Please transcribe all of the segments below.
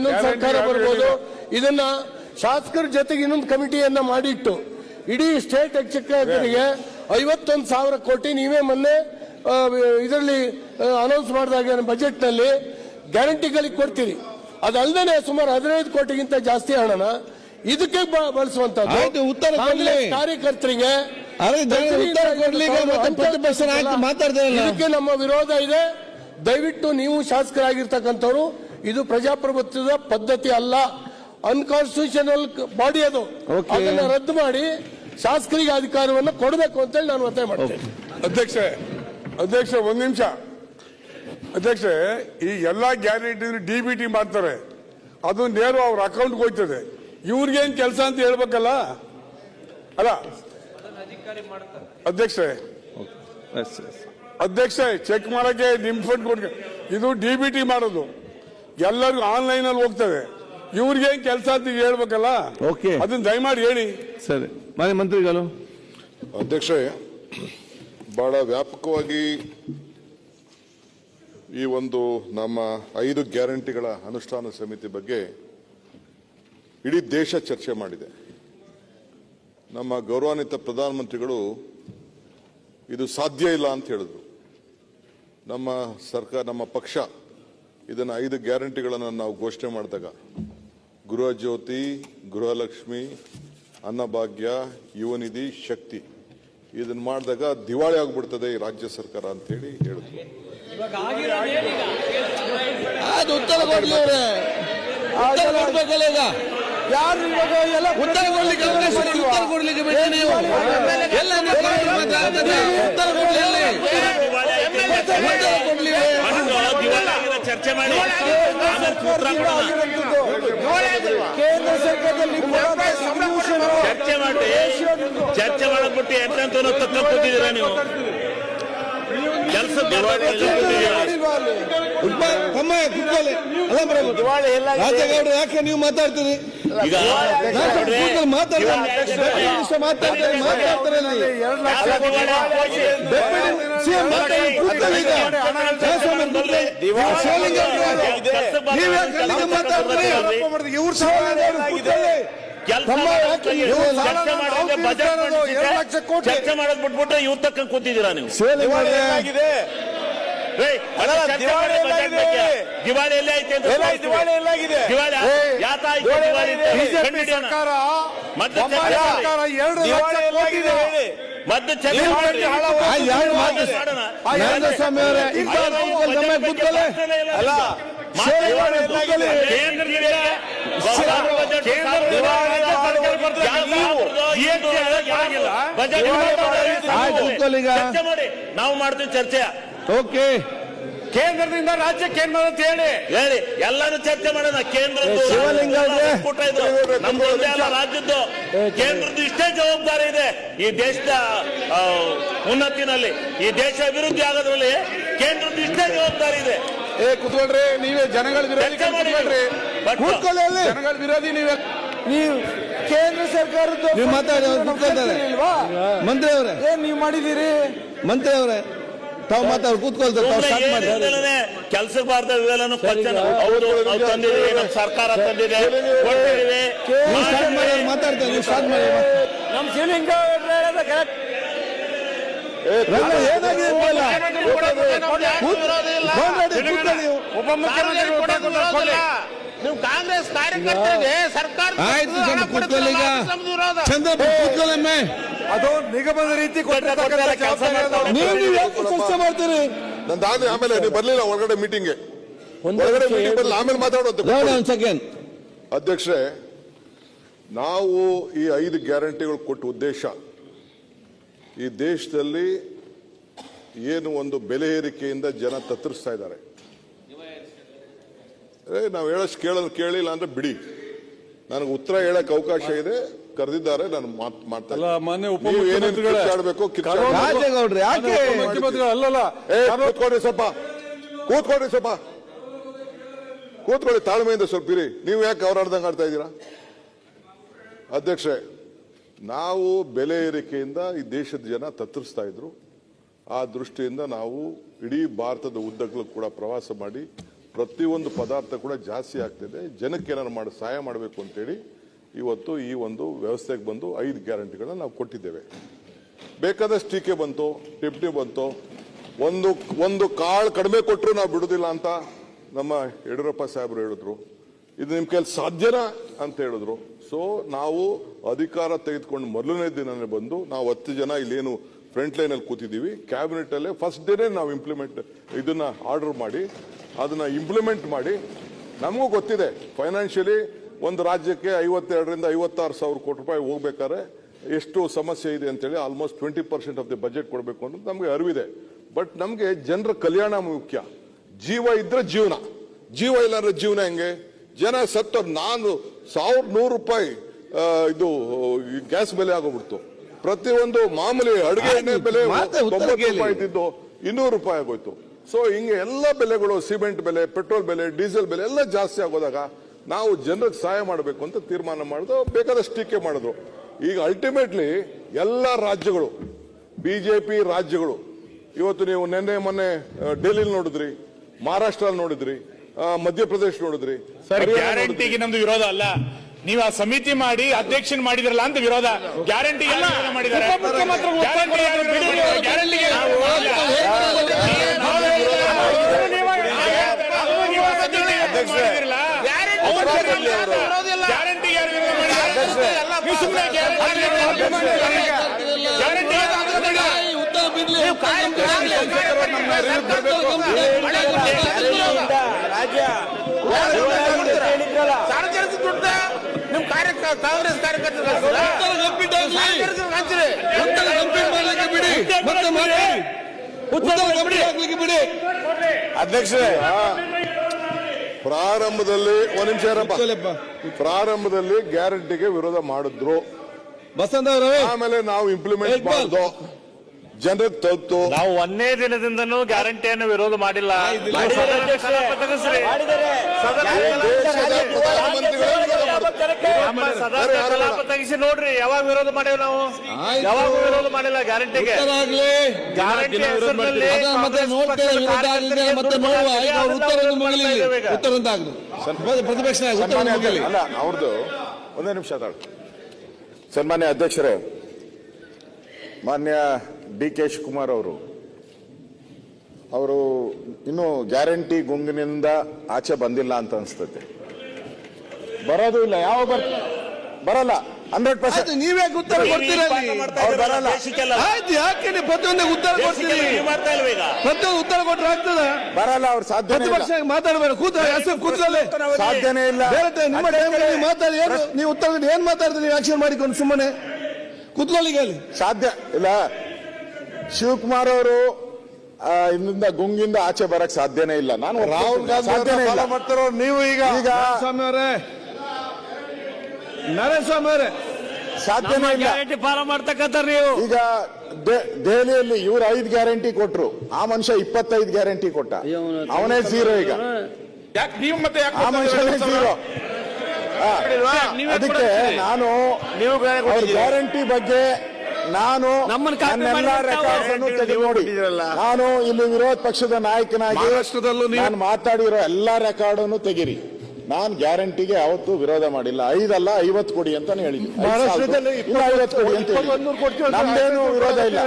ಇನ್ನೊಂದು ಸರ್ಕಾರ ಬರ್ಬೋದು. ಇದನ್ನ ಶಾಸಕರ ಜೊತೆಗೆ ಇನ್ನೊಂದು ಕಮಿಟಿಯನ್ನ ಮಾಡಿಟ್ಟು ಇಡೀ ಸ್ಟೇಟ್ ಎಕ್ಸಿಕ್ಯೂಟಿವ್ಗೆ ಐವತ್ತೊಂದು ಸಾವಿರ ಕೋಟಿ ನೀವೇ ಮೊನ್ನೆ ಇದರಲ್ಲಿ ಅನೌನ್ಸ್ ಮಾಡಿದಾಗ ಬಜೆಟ್ನಲ್ಲಿ ಗ್ಯಾರಂಟಿಗಳಿಗೆ ಕೊಡ್ತೀರಿ. ಅದಲ್ಲದೆ ಸುಮಾರು ಹದಿನೈದು ಕೋಟಿಗಿಂತ ಜಾಸ್ತಿ ಹಣನ ಇದಕ್ಕೆ ಬಳಸುವಂತದ್ದು. ಉತ್ತರ ಕಾರ್ಯಕರ್ತರಿಗೆ ಇದಕ್ಕೆ ನಮ್ಮ ವಿರೋಧ ಇದೆ. ದಯವಿಟ್ಟು ನೀವು ಶಾಸಕರಾಗಿರ್ತಕ್ಕಂಥವ್ರು ಇದು ಪ್ರಜಾಪ್ರಭುತ್ವದ ಪದ್ಧತಿ ಅಲ್ಲ. ಅನ್ಕಾನ್ಸ್ಟಿಟ್ಯೂಷನಲ್ ಬಾಡಿ ಅದು. ಅದನ್ನ ರದ್ದು ಮಾಡಿ ಶಾಸಕರಿಗೆ ಅಧಿಕಾರವನ್ನು ಕೊಡಬೇಕು ಅಂತೇಳಿ ನಾನು ಒತ್ತಾಯ ಮಾಡ್ತೇನೆ. ಅಧ್ಯಕ್ಷ ಅಧ್ಯಕ್ಷ ಒಂದು ನಿಮಿಷ. ಅಧ್ಯಕ್ಷ ಈ ಎಲ್ಲಾ ಗ್ಯಾರಂಟಿ ಡಿ ಬಿ ಟಿ ಮಾಡ್ತಾರೆ. ಅದು ನೇರ ಅವ್ರ ಅಕೌಂಟ್ಗೆ ಹೋಗ್ತದೆ ಇವ್ರಿಗೇನ್ ಕೆಲಸ ಅಂತ ಹೇಳ್ಬೇಕಲ್ಲ? ಅಲ್ಲ. ಅಧ್ಯಕ್ಷ. ಅಧ್ಯಕ್ಷ ಚೆಕ್ ಮಾಡಕ್ಕೆ ನಿಮ್ ಫಂಡ್ ಕೊಡ್ಗೆ. ಇದು ಡಿ ಬಿ ಟಿ ಮಾಡೋದು. ಎಲ್ಲರಿಗೂ ಆನ್ಲೈನ್ ಅಲ್ಲಿ ಹೋಗ್ತವೆ. ಇವ್ರಿಗೆ ಕೆಲಸ ಅಂತ ಹೇಳ್ಬೇಕಲ್ಲ? ಓಕೆ ಅದನ್ನ ದಯಮಾಡಿ ಹೇಳಿ. ಸರಿ. ಮಾನ್ಯ ಮಂತ್ರಿಗಳು. ಅಧ್ಯಕ್ಷ ಬಹಳ ವ್ಯಾಪಕವಾಗಿ ಈ ಒಂದು ನಮ್ಮ ಐದು ಗ್ಯಾರಂಟಿಗಳ ಅನುಷ್ಠಾನ ಸಮಿತಿ ಬಗ್ಗೆ ಇಡೀ ದೇಶ ಚರ್ಚೆ ಮಾಡಿದೆ. ನಮ್ಮ ಗೌರವಾನ್ವಿತ ಪ್ರಧಾನಮಂತ್ರಿಗಳು ಇದು ಸಾಧ್ಯ ಇಲ್ಲ ಅಂತ ಹೇಳಿದ್ರು. ನಮ್ಮ ಸರ್ಕಾರ ನಮ್ಮ ಪಕ್ಷ ಇದನ್ನು ಐದು ಗ್ಯಾರಂಟಿಗಳನ್ನು ನಾವು ಘೋಷಣೆ ಮಾಡಿದಾಗ. ಗೃಹ ಜ್ಯೋತಿ ಗೃಹಲಕ್ಷ್ಮಿ ಅನ್ನಭಾಗ್ಯ ಯುವನಿಧಿ ಶಕ್ತಿ. ಇದನ್ನು ಮಾಡಿದಾಗ ದಿವಾಳಿ ಆಗ್ಬಿಡ್ತದೆ ಈ ರಾಜ್ಯ ಸರ್ಕಾರ ಅಂತೇಳಿ ಹೇಳಿದ್ರು ಅದು ಉತ್ತರ ಕೊಡ್ಲಿ ಅವ್ರೆ ಉತ್ತರ ಕೊಡ್ಬೇಕಲ್ಲ ಈಗ? ಯಾರು ಇವಾಗ ಎಲ್ಲ ಉತ್ತರ ಕೊಡ್ಲಿಕ್ಕೆ ಅವಕಾಶ ಕೊಡಿ, ಉತ್ತರ ಕೊಡ್ಲಿಕ್ಕೆ ಬಿಡಿ ನೀವು. ಎಲ್ಲ. ಉತ್ತರ ಕೊಡ್ಲಿ ಉತ್ತರ ಕೊಡ್ಲಿ ಚರ್ಚೆ ಮಾಡಿ. ಕೇಂದ್ರ ಸರ್ಕಾರದಲ್ಲಿ ಚರ್ಚೆ ಮಾಡಿ. ಚರ್ಚೆ ಮಾಡಕ್ ಬಿಟ್ಟು ಎಂತೆಂತ ತಕ್ಕ ಕೂತಿದ್ದೀರಾ ನೀವು? ಕೆಲಸ ರಾಜೇಗೌಡರು ಯಾಕೆ ನೀವು ಮಾತಾಡ್ತೀರಿ? ಮಾತಾಡ್ತಾರೆ. ಮಾತಾಡ್ತಾರೆ. ಇವ್ರು ಚರ್ಚೆ ಚರ್ಚೆ ಬಿಟ್ಬಿಟ್ರೆ ಇವ್ರ ತಕ್ಕ ಕೂತಿದ್ದೀರಾ ನೀವು. ದಿವಾಳಿ ಎಲ್ಲೇ ಐತೆ ಅಂತ ತೋರಿಸ್ತೀವಿ. ದಿವಾಳಿ ದಿವಾಳಿ ಅಂತ ಕಂಡುಹಿಡಿಯೋಣ. ಮತ್ತೆ ಸರ್ಕಾರ. ಮತ್ತೆ ಚರ್ಚೆ ಎರಡು ಮಾತು ಎಲ್ಲ ಆಗಿದೆ ಮಾಡಿ. ನಾವು ಮಾಡ್ತೀವಿ ಚರ್ಚೆ. ಓಕೆ. ಕೇಂದ್ರದಿಂದ ರಾಜ್ಯಕ್ಕೆ ಏನ್ ಮಾಡೋದು ಅಂತ ಹೇಳಿ. ಹೇಳಿ. ಎಲ್ಲಾನು ಚರ್ಚೆ ಮಾಡೋಣ. ಕೇಂದ್ರ ಶಿವಲಿಂಗ ಅವ್ರೆ. ಒಕ್ಕೂಟ ನಮ್ದು ಒಂದೇ ಅಲ್ಲ ರಾಜ್ಯದ್ದು. ಕೇಂದ್ರದ್ದು ಇಷ್ಟೇ ಜವಾಬ್ದಾರಿ ಇದೆ. ಈ ದೇಶದ ಉನ್ನತಿನಲ್ಲಿ ಈ ದೇಶ ಅಭಿವೃದ್ಧಿ ಆಗೋದ್ರಲ್ಲಿ ಕೇಂದ್ರದ್ದು ಇಷ್ಟೇ ಜವಾಬ್ದಾರಿ ಇದೆ. ಏ ಕುತ್ಕೊಳ್ರಿ ನೀವೇ ಜನಗಳ ವಿರೋಧಿ ಜನಗಳ ವಿರೋಧಿ ನೀವೇ. ನೀವು ಕೇಂದ್ರ ಸರ್ಕಾರದ ನೀವು ಮಾತಾಡಿ ಮಂತ್ರಿ ಅವರೇ ಏನ್ ನೀವು ಮಾಡಿದೀರಿ ಮಂತ್ರಿ ಅವರೇ ತಾವು ಮಾತಾಡಿ ಕೂತ್ಕೊಳ್ತಾರೆ ತಾವು ಸ್ಟಾರ್ಟ್ ಮಾಡಿ. ಕೆಲಸಕ್ಕೆ ಬಾರ್ದ ಇವೆಲ್ಲನೂ ಕ್ವಶನ್ ಹೌದು ನಾವು ತಂದಿದ್ದೀವಿ ನಮ್ಮ ಸರ್ಕಾರ ತಂದಿದೆ ಕೊಟ್ಟಿದ್ದೀವಿ ನೀವು ಸ್ಟಾರ್ಟ್ ಮಾಡಿ ಅವ್ರು ಮಾತಾಡ್ತಾರೆ ನೀವು ಸ್ಟಾರ್ಟ್ ಮಾಡಿ ನಮ್ಮ ಶಿವಲಿಂಗ ಏನಾಗಿದೆ. ನೀವು. ಕಾಂಗ್ರೆಸ್ ಕಾರ್ಯಕರ್ತರಿಗೆ ಸರ್ಕಾರ ಆಯ್ತು ಚಂದ್ರ ಕೂತ್ಕೊಳ್ಳಿ ಈಗ. ಚಂದ್ರಪ್ಪ ಕೂತ್ಕೊಳ್ಳಮ್ಮೆ ಅದು ನಿಗಮದ ರೀತಿ ನೀವು ನೀವು ಯಾಕೆ ಚರ್ಚೆ ಮಾಡ್ತೀರಿ? ನಂದಾದ್ರೆ ಆಮೇಲೆ ನೀವು ಬರ್ಲಿಲ್ಲ ಒಳಗಡೆ ಮೀಟಿಂಗ್ಗೆ ಒಳಗಡೆ ಮೀಟಿಂಗ್ ಬರಲಿಲ್ಲ ಆಮೇಲೆ ಮಾತಾಡೋದು. ಅಧ್ಯಕ್ಷರೇ ನಾವು ಈ ಐದು ಗ್ಯಾರಂಟಿಗಳು ಕೊಟ್ಟ ಉದ್ದೇಶ ಈ ದೇಶದಲ್ಲಿ ಏನು ಒಂದು ಬೆಲೆ ಏರಿಕೆಯಿಂದ ಜನ ತತ್ತರಿಸ್ತಾ ಇದ್ದಾರೆ. ಏ ನಾವು ಹೇಳಷ್ಟು ಕೇಳ ಕೇಳಿಲ್ಲ ಅಂದ್ರೆ ಬಿಡಿ. ನನಗೆ ಉತ್ತರ ಹೇಳಕ್ ಅವಕಾಶ ಇದೆ. ಕರೆದಿದ್ದಾರೆ ನಾನು ಮಾತು ಮಾಡ್ತಾ ಅಲ್ಲ, ಮಾನ್ಯ ಉಪಮುಖ್ಯಮಂತ್ರಿಗಳೇ, ಕಿರ್ಚಾಡ್ಬೇಕು ಕಿರ್ಚಾಡ್ಬೇಕು. ಯಾಕೆ? ಮುಖ್ಯಮಂತ್ರಿಗಳು ಅಲ್ಲಲ್ಲ ಸ್ವಲ್ಪ. ಕೂತ್ಕೊಡ್ರಿ ಸ್ವಲ್ಪ. ಕೂತ್ಕೊಳ್ಳಿ ತಾಳ್ಮೆಯಿಂದ ಸ್ವಲ್ಪ ಇರಿ. ನೀವು ಯಾಕೆ ಅವರಾಡ್ದಂಗೆ ಆಡ್ತಾ ಇದ್ದೀರಾ? ಅಧ್ಯಕ್ಷೆ ನಾವು ಬೆಲೆ ಏರಿಕೆಯಿಂದ ಈ ದೇಶದ ಜನ ತತ್ತರಿಸ್ತಾ ಇದ್ರು. ಆ ದೃಷ್ಟಿಯಿಂದ ನಾವು ಇಡೀ ಭಾರತದ ಉದ್ದಗಳು ಕೂಡ ಪ್ರವಾಸ ಮಾಡಿ ಪ್ರತಿಯೊಂದು ಪದಾರ್ಥ ಕೂಡ ಜಾಸ್ತಿ ಆಗ್ತಿದೆ. ಜನಕ್ಕೆ ಏನಾರು ಮಾಡಿ ಸಹಾಯ ಮಾಡಬೇಕು ಅಂತೇಳಿ ಇವತ್ತು ಈ ಒಂದು ವ್ಯವಸ್ಥೆಗೆ ಬಂದು ಐದು ಗ್ಯಾರಂಟಿಗಳನ್ನ ನಾವು ಕೊಟ್ಟಿದ್ದೇವೆ. ಬೇಕಾದಷ್ಟು ಟೀಕೆ ಬಂತು ಟಿಪ್ಪಣಿ ಬಂತು. ಒಂದು ಒಂದು ಕಾಳು ಕಡಿಮೆ ಕೊಟ್ಟರು ನಾವು ಬಿಡೋದಿಲ್ಲ ಅಂತ ನಮ್ಮ ಯಡಿಯೂರಪ್ಪ ಸಾಹೇಬರು ಹೇಳಿದ್ರು. ಇದು ನಿಮ್ಮ ಕೈಲಿ ಸಾಧ್ಯನಾ ಅಂತ ಹೇಳಿದ್ರು. ಸೊ ನಾವು ಅಧಿಕಾರ ತೆಗೆದುಕೊಂಡು ಮೊದಲನೇ ದಿನನೇ ಬಂದು ನಾವು ಹತ್ತು ಜನ ಇಲ್ಲೇನು ಫ್ರಂಟ್ ಲೈನ್ ಅಲ್ಲಿ ಕೂತಿದ್ದೀವಿ. ಕ್ಯಾಬಿನೆಟ್ ಅಲ್ಲೇ ಫಸ್ಟ್ ಡೇನೇ ನಾವು ಇಂಪ್ಲಿಮೆಂಟ್ ಇದನ್ನ ಆರ್ಡರ್ ಮಾಡಿ, ಅದನ್ನ ಇಂಪ್ಲಿಮೆಂಟ್ ಮಾಡಿ. ನಮಗೂ ಗೊತ್ತಿದೆ ಫೈನಾನ್ಷಿಯಲಿ ಒಂದು ರಾಜ್ಯಕ್ಕೆ ಐವತ್ತೆರಡರಿಂದ ಐವತ್ತಾರು ಸಾವಿರ ಕೋಟಿ ರೂಪಾಯಿ ಹೋಗ್ಬೇಕಾದ್ರೆ ಎಷ್ಟು ಸಮಸ್ಯೆ ಇದೆ ಅಂತೇಳಿ almost twenty percent of the budget ಕೊಡಬೇಕು ಅಂತ ನಮಗೆ ಅರಿವಿದೆ. ಬಟ್ ನಮಗೆ ಜನರ ಕಲ್ಯಾಣ ಮುಖ್ಯ. ಜೀವ ಇದ್ರೆ ಜೀವನ. ಜೀವ ಇಲ್ಲಾಂದ್ರೆ ಜೀವನ ಹೆಂಗೆ? ಜನ ಸತ್ತ ನಾನು ಸಾವಿರ ನೂರು ರೂಪಾಯಿ ಇದು ಗ್ಯಾಸ್ ಬೆಲೆ ಆಗೋಗ್ಬಿಡ್ತು. ಪ್ರತಿಯೊಂದು ಮಾಮೂಲಿ ಅಡುಗೆ ಎಣ್ಣೆ ಬೆಲೆ ತೊಂಬತ್ತು. ರೂಪಾಯಿ ಇದ್ದಿದ್ದು ಇನ್ನೂರು ರೂಪಾಯಿ ಆಗೋಯ್ತು. ಸೊ ಹಿಂಗೆ ಎಲ್ಲ ಬೆಲೆಗಳು ಸಿಮೆಂಟ್ ಬೆಲೆ ಪೆಟ್ರೋಲ್ ಬೆಲೆ ಡೀಸೆಲ್ ಬೆಲೆ ಎಲ್ಲ ಜಾಸ್ತಿ ಆಗೋದಾಗ ನಾವು ಜನರಿಗೆ ಸಹಾಯ ಮಾಡಬೇಕು ಅಂತ ತೀರ್ಮಾನ ಮಾಡಿದ್ರು ಬೇಕಾದಷ್ಟು ಟೀಕೆ ಮಾಡಿದ್ರು ಈಗ ಅಲ್ಟಿಮೇಟ್ಲಿ ಎಲ್ಲ ರಾಜ್ಯಗಳು ಬಿಜೆಪಿ ರಾಜ್ಯಗಳು ಇವತ್ತು ನೀವು ನಿನ್ನೆ ಮೊನ್ನೆ ಡೆಲ್ಲಿಲಿ ನೋಡಿದ್ರಿ ಮಹಾರಾಷ್ಟ್ರ ನೋಡಿದ್ರಿ ಮಧ್ಯಪ್ರದೇಶ ನೋಡಿದ್ರಿ ಗ್ಯಾರಂಟಿಗೆ ನಮ್ದು ವಿರೋಧ ಅಲ್ಲ ನೀವು ಆ ಸಮಿತಿ ಮಾಡಿ ಅಧ್ಯಕ್ಷನ್ ಮಾಡಿದ್ರಲ್ಲ ಅಂತ ವಿರೋಧ ಗ್ಯಾರಂಟಿ ಮಾಡಿದ್ದಾರೆ ಅಧ್ಯಕ್ಷ ಗ್ಯಾರಂಟಿ ಯಾರು ರಾಜ್ಯ ಮಾಡಿದ್ದಾರೆ? ಸಾರ್ವಜನಿಕ ದುಡ್ಡ ನಿಮ್ ಕಾರ್ಯ ಕಾಂಗ್ರೆಸ್ ಕಾರ್ಯಕರ್ತರು ಬಿಡಿ. ಅಧ್ಯಕ್ಷರೇ ಪ್ರಾರಂಭದಲ್ಲಿ ಒಂದ್ ನಿಮಿಷ ಇರಪ್ಪ. ಪ್ರಾರಂಭದಲ್ಲಿ ಗ್ಯಾರಂಟಿಗೆ ವಿರೋಧ ಮಾಡಿದ್ರು. ಬಸಂತ ಅವರೇ ಆಮೇಲೆ ನಾವು ಇಂಪ್ಲಿಮೆಂಟ್ ಮಾಡೋದು. ಮಾಡಿದ್ವು ಜನರಿಗೆ ತಲುಪ್ತು ನಾವು ಒಂದೇ ದಿನದಿಂದನೂ ಗ್ಯಾರಂಟಿಯನ್ನು ವಿರೋಧ ಮಾಡಿಲ್ಲ. ತೆಗಿಸಿ ನೋಡ್ರಿ ಯಾವಾಗ ವಿರೋಧ ಮಾಡೇವ್ ನಾವು? ಯಾವಾಗ ವಿರೋಧ ಮಾಡಿಲ್ಲ ಗ್ಯಾರಂಟಿಗೆ? ಆಗ್ಲಿ. ಗ್ಯಾರಂಟಿ ಪ್ರತಿಪಕ್ಷ ಅಲ್ಲ ಅವ್ರದ್ದು ಒಂದೇ ನಿಮಿಷ ತಾಳು. ಸನ್ಮಾನ್ಯ ಅಧ್ಯಕ್ಷರೇ ಮಾನ್ಯ ಡಿ ಕೆ ಶಿವಕುಮಾರ್ ಅವರು. ಅವರು ಇನ್ನು ಗ್ಯಾರಂಟಿ ಗುಂಗಿನಿಂದ ಆಚೆ ಬಂದಿಲ್ಲ ಅಂತ ಅನ್ಸ್ತೈತೆ. ಬರೋದು ಇಲ್ಲ ಯಾವ ಬರ್ ಬರಲ್ಲ ಹಂಡ್ರೆಡ್ ಪರ್ಸೆಂಟ್. ನೀವೇ ಉತ್ತರ ಕೊಡ್ತೀರಾ ಅವ್ರು ಬರಲ್ಲ ಆಯ್ತು ಯಾಕೆ ಪ್ರತಿಯೊಂದು ಉತ್ತರ ಕೊಡ್ತೀರಿ? ಪ್ರತಿಯೊಂದು ಉತ್ತರ ಕೊಟ್ರೆ ಆಗ್ತದ? ಬರಲ್ಲ ಅವ್ರು ಸಾಧ್ಯ ಇಲ್ಲ. ಪ್ರತಿಪಕ್ಷ ಮಾತಾಡಬೇಡ ಕೂತ ಕೂತಲ್ಲೇ ಸಾಧ್ಯನೇ ಇಲ್ಲ. ನಿಮ್ಮ ಟೈಮ್ ಮಾತಾಡಿ ಏನು ನೀವು ಉತ್ತರ ಏನ್ ಮಾತಾಡ್ತೀರಿ ನೀವು ಆಕ್ಷನ್ ಮಾಡಿಕೊಂಡು ಸುಮ್ಮನೆ? ಕೂತ್ಕೊಳ್ಳಿ ಹೇಳಿ ಸಾಧ್ಯ ಇಲ್ಲ. ಶಿವಕುಮಾರ್ ಅವರು ಇಲ್ಲಿಂದ ಗುಂಗಿಂದ ಆಚೆ ಬರಕ್ ಸಾಧ್ಯನೇ ಇಲ್ಲ. ನಾನು ರಾಹುಲ್ ಗಾಂಧಿ ನೀವು ಈಗ? ಈಗ ಅವರೇ. ಸಾಧ್ಯನೇ ಇಲ್ಲ. ಫಾಲೋ ಮಾಡ್ತಕ್ಕಂಥ ನೀವು. ಈಗ ದೆ- ದೆಹಲಿಯಲ್ಲಿ ಇವ್ರು ಐದ್ ಗ್ಯಾರಂಟಿ ಕೊಟ್ರು. ಆ ಮನುಷ್ಯ ಇಪ್ಪತ್ತೈದು ಗ್ಯಾರಂಟಿ ಕೊಟ್ಟ. ಅವನೇ ಝೀರೋ ಈಗ. ಯಾಕೆ ನೀವು ಮತ್ತೆ ಯಾಕೆ ಆ ಮನುಷ್ಯನೇ ಝೀರೋ ಅದಕ್ಕೆ ನಾನು ನೀವು ಗ್ಯಾರಂಟಿ ಬಗ್ಗೆ ನಾನು ನನ್ನೆಲ್ಲ ರೆಕಾರ್ಡ್ಸ್ ಅನ್ನು ತೆಗೆದು ನೋಡಿ. ನಾನು ಇಲ್ಲಿ ವಿರೋಧ ಪಕ್ಷದ ನಾಯಕನಾಗಿ ನಾನು ಮಾತಾಡಿರೋ ಎಲ್ಲಾ ರೆಕಾರ್ಡ್ ಅನ್ನು ತೆಗಿರಿ. ನಾನು ಗ್ಯಾರಂಟಿಗೆ ಯಾವತ್ತೂ ವಿರೋಧ ಮಾಡಿಲ್ಲ. ಐದಲ್ಲ ಐವತ್ತು ಕೊಡಿ ಅಂತಾನೆ ಹೇಳಿದ್ವಿ ಐವತ್ತು ಕೊಡಿ ಅಂತ ನಮ್ದೇನು ವಿರೋಧ ಇಲ್ಲ.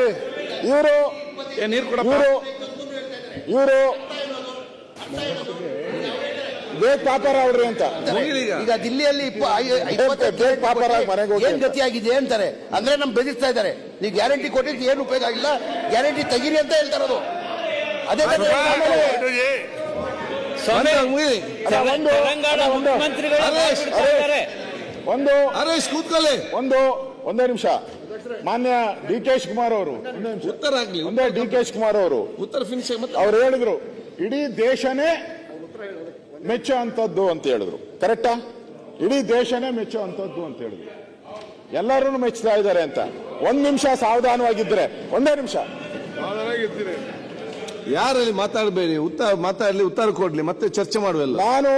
ಇವರು ಇವರು ಇವರು ಬೇಗ ಪಾಪರ ಅವ್ರಿ ಅಂತ. ಈಗ. ದಿಲ್ಲಿಯಲ್ಲಿ ಏನ್ ಗತಿಯಾಗಿದೆ ಆಗಿದೆ ಅಂತಾರೆ. ಅಂದ್ರೆ ನಮ್ ಬೆದಿಸ್ತಾ ಇದ್ದಾರೆ. ನೀವು ಗ್ಯಾರಂಟಿ ಕೊಟ್ಟಿದ್ದು ಏನು ಉಪಯೋಗ ಆಗಿಲ್ಲ. ಗ್ಯಾರಂಟಿ ತೆಗೀರಿ ಅಂತ ಹೇಳ್ತಾರೆ ಅದು ಒಂದು ಹರೀಶ್ ಕೂತ್ಕೊಳ್ಳಿ. ಒಂದು ಒಂದೇ ನಿಮಿಷ. ಮಾನ್ಯ ಡಿ ಕೆ ಕುಮಾರ್ ಅವರು. ಒಂದೇ ನಿಮಿಷ. ಉತ್ತರ ಆಗ್ಲಿ ಒಂದೇ ಡಿ ಕೆ ಕುಮಾರ್ ಅವರು. ಉತ್ತರ ಫಿನಿಶ್ ಮತ್ತೆ ಅವ್ರು ಹೇಳಿದ್ರು ಇಡೀ ದೇಶನೇ ಮೆಚ್ಚೋ ಅಂತದ್ದು ಅಂತ ಹೇಳಿದ್ರು. ಕರೆಕ್ಟಾ ಇಡೀ ದೇಶನೇ ಮೆಚ್ಚೋ ಅಂತದ್ದು ಅಂತ ಹೇಳಿದ್ರು. ಎಲ್ಲರೂ ಮೆಚ್ಚುತ್ತಾ ಇದ್ದಾರೆ ಅಂತ. ಒಂದ್ ನಿಮಿಷ ಸಾವಧಾನವಾಗಿದ್ದರೆ ಒಂದೇ ನಿಮಿಷ. ಯಾರಲ್ಲಿ ಮಾತಾಡಬೇಡಿ ಉತ್ತರ ಮಾತಾಡಲಿ ಉತ್ತರ ಕೊಡ್ಲಿ ಮತ್ತೆ ಚರ್ಚೆ ಮಾಡುವಲ್ಲ ನಾನು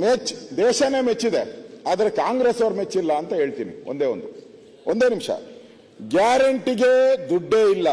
ಮೆಚ್ ದೇಶನೇ ಮೆಚ್ಚಿದೆ ಆದರೆ ಕಾಂಗ್ರೆಸ್ ಅವ್ರು ಮೆಚ್ಚಿಲ್ಲ ಅಂತ ಹೇಳ್ತೀನಿ. ಒಂದೇ ಒಂದು. ಒಂದೇ ನಿಮಿಷ. ಗ್ಯಾರಂಟಿಗೆ ದುಡ್ಡೇ ಇಲ್ಲ.